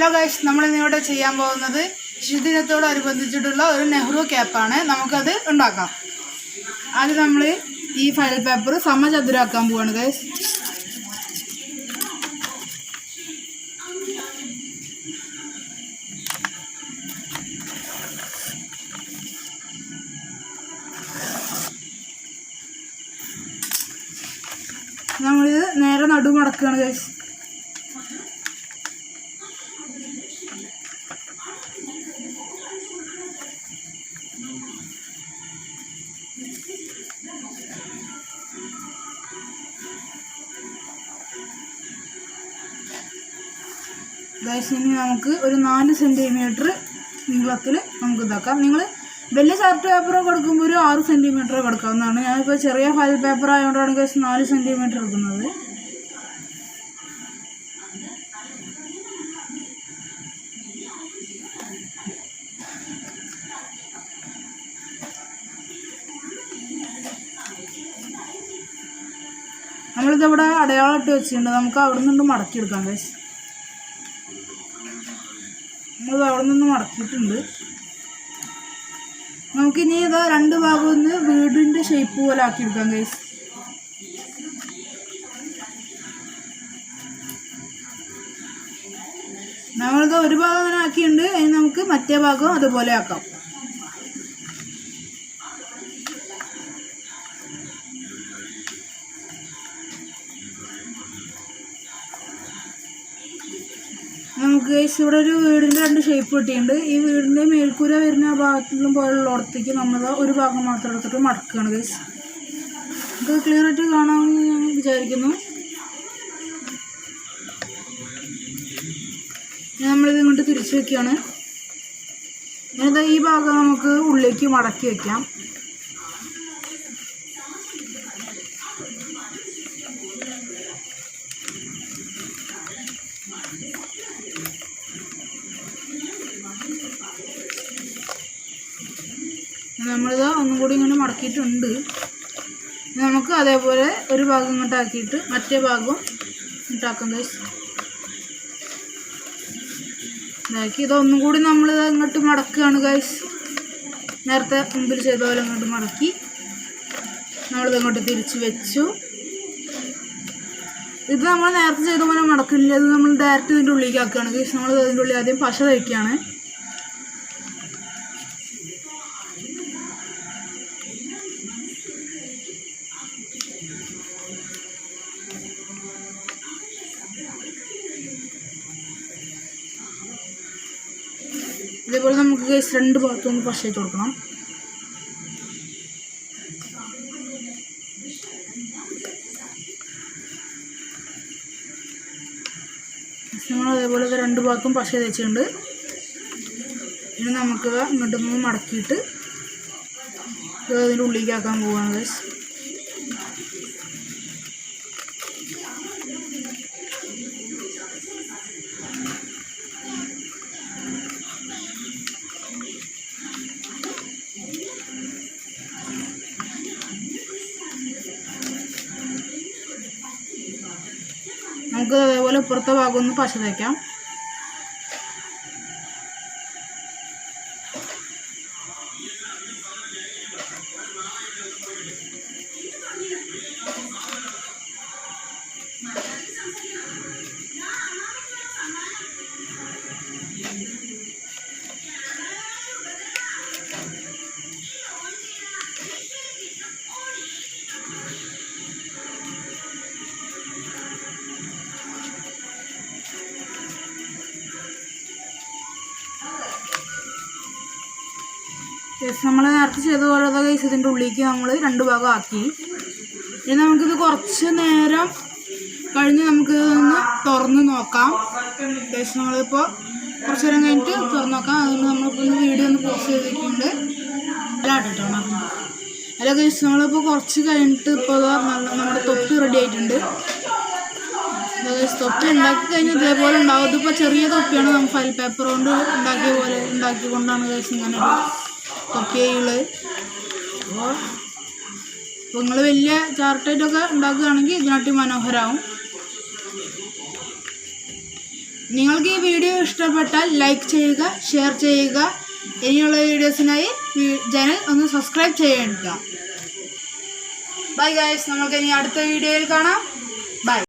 Hello guys നമ്മൾ ഇന്നിവിടെ ചെയ്യാൻ പോകുന്നത് ശിശുദിനത്തോടനുബന്ധിച്ചിട്ടുള്ള ഒരു നെഹ്റു ക്യാപ്പാണ്. നമുക്കത് ഉണ്ടാക്കാം. അത് നമ്മൾ ഈ ഫയൽ പേപ്പർ സമചതുരാക്കാൻ പോവാണ് ഗൈസ് നമ്മളിത് നേരെ നടുമടക്കുകയാണ് ഗൈസ് ഗൈസ് ഇനി നമുക്ക് ഒരു നാല് സെന്റിമീറ്റർ നീളത്തിൽ നമുക്ക് ഇതാക്കാം. നിങ്ങൾ വലിയ ചാർട്ട് പേപ്പറോ കൊടുക്കുമ്പോൾ ഒരു ആറ് സെന്റിമീറ്റർ കൊടുക്കാവുന്നതാണ് ഞാനിപ്പോൾ ചെറിയ ഫയൽ പേപ്പർ ആയതുകൊണ്ടാണ് ഗൈസ് നാല് സെന്റിമീറ്റർ എടുക്കുന്നത്. നമ്മളിതവിടെ അടയാളം ഇട്ട് വെച്ചിട്ടുണ്ട്. നമുക്ക് അവിടെ നിന്ന് മടക്കിയെടുക്കാം ഗൈസ് നമ്മളിത് അവിടെ നിന്ന് മടക്കിയിട്ടുണ്ട്. നമുക്കിനി ഇതാ രണ്ട് ഭാഗം ഒന്ന് വീടിന്റെ ഷേപ്പ് പോലെ ആക്കിയെടുക്കാം ഗൈസ് നമ്മളിത് ഒരു ഭാഗം അങ്ങനെ ആക്കിയിട്ടുണ്ട്. ഇനി നമുക്ക് മറ്റേ ഭാഗം അതുപോലെ ആക്കാം. Guys ഇവിടെ ഒരു വീടിന്റെ രണ്ട് ഷേപ്പ് കിട്ടിയിട്ടുണ്ട് ഈ വീടിന്റെ മേൽക്കൂര വരുന്ന ആ ഭാഗത്തുനിന്നും പോലുള്ളിടത്തേക്ക് നമ്മൾ ഒരു ഭാഗം മാത്രം എടുത്തിട്ട് മടക്കുകയാണ് ഗൈസ് നമുക്ക് ക്ലിയർ ആയിട്ട് കാണാമെന്ന് ഞാൻ വിചാരിക്കുന്നു. നമ്മളിത് ഇങ്ങോട്ട് തിരിച്ചു വെക്കുകയാണ്. ഇനിതാ ഈ ഭാഗം നമുക്ക് ഉള്ളിലേക്ക് മടക്കി വെക്കാം. നമ്മളിത് ഒന്നും കൂടി ഇങ്ങനെ മടക്കിയിട്ടുണ്ട്. നമുക്ക് അതേപോലെ ഒരു ഭാഗം ഇങ്ങോട്ട് ആക്കിയിട്ട് മറ്റേ ഭാഗവും ഇട്ടാക്കാം ഗൈസ് ഇതാക്കി. ഇതൊന്നും കൂടി നമ്മൾ ഇങ്ങോട്ട് മടക്കുകയാണ് ഗൈസ് നേരത്തെ മുമ്പിൽ ചെയ്ത പോലെ ഇങ്ങോട്ട് മടക്കി നമ്മളിത് ഇങ്ങോട്ട് തിരിച്ച് വെച്ചു. ഇത് നമ്മൾ നേരത്തെ ചെയ്ത പോലെ മടക്കുന്നില്ല ഇത് നമ്മൾ ഡയറക്റ്റ് ഇതിന്റെ ഉള്ളിലേക്ക് ആക്കുകയാണ് ഗൈസ് നമ്മൾ ഇതിന്റെ ഉള്ളിൽ ആദ്യം പശ തയ്ക്കുകയാണ് ഇതേപോലെ നമുക്ക് ഗൈസ് രണ്ട് ഭാഗത്തും ഒന്ന് പശ വെച്ച് കൊടുക്കണം. നമ്മൾ അതേപോലെ രണ്ട് ഭാഗത്തും പശ തേച്ചിട്ടുണ്ട് ഇനി നമുക്ക് ഇങ്ങോട്ട് നിന്ന് മടക്കിയിട്ട് അതിന്റെ ഉള്ളിലേക്ക് ആക്കാൻ പോവാണ് ഗൈസ് നമുക്ക് അതേപോലെ ഇപ്പുറത്തെ ഭാഗം ഒന്ന് പശ തേക്കാം. നമ്മൾ നേരത്തെ ചെയ്ത പോലെ കേസ് ഇതിന്റെ ഉള്ളിലേക്ക് നമ്മൾ രണ്ട് ഭാഗം ആക്കി ഇനി നമുക്കിത് കുറച്ച് നേരം കഴിഞ്ഞ് നമുക്ക് ഒന്ന് തുറന്ന് നോക്കാം. ജസ്റ്റ് നമ്മളിപ്പോൾ കുറച്ച് നേരം കഴിഞ്ഞിട്ട് തുറന്ന് നോക്കാം. അതുകൊണ്ട് നമ്മളിപ്പോൾ ഒന്ന് വീഡിയോ ഒന്ന് പോസ്റ്റ് ചെയ്തിട്ടുണ്ട്. അല്ലാട്ടോ അല്ല കേസ് നമ്മളിപ്പോൾ കുറച്ച് കഴിഞ്ഞിട്ട് ഇപ്പോൾ നമ്മുടെ തൊപ്പി റെഡി ആയിട്ടുണ്ട്. തൊപ്പി ഉണ്ടാക്കി കഴിഞ്ഞാൽ ഇതേപോലെ ഉണ്ടാവും. ഇതിപ്പോൾ ചെറിയ തൊപ്പിയാണ്. നമ്മൾ ഫയൽ പേപ്പർ കൊണ്ട് ഉണ്ടാക്കിയ പോലെ ഉണ്ടാക്കിക്കൊണ്ടാണ് കഴിച്ചിങ്ങനെ ഒരു തൊപ്പിയുള്ളത് അപ്പോൾ അപ്പോൾ നിങ്ങൾ വലിയ ചാർട്ടായിട്ടൊക്കെ ഉണ്ടാക്കുകയാണെങ്കിൽ ഇതിനാട്ടി മനോഹരമാവും നിങ്ങൾക്ക് ഈ വീഡിയോ ഇഷ്ടപ്പെട്ടാൽ ലൈക്ക് ചെയ്യുക ഷെയർ ചെയ്യുക. ഇനിയുള്ള വീഡിയോസിനായി ചാനൽ ഒന്ന് സബ്സ്ക്രൈബ് ചെയ്യണ്ട. ബൈ ഗൈസ് നമുക്ക് ഇനി അടുത്ത വീഡിയോയിൽ കാണാം.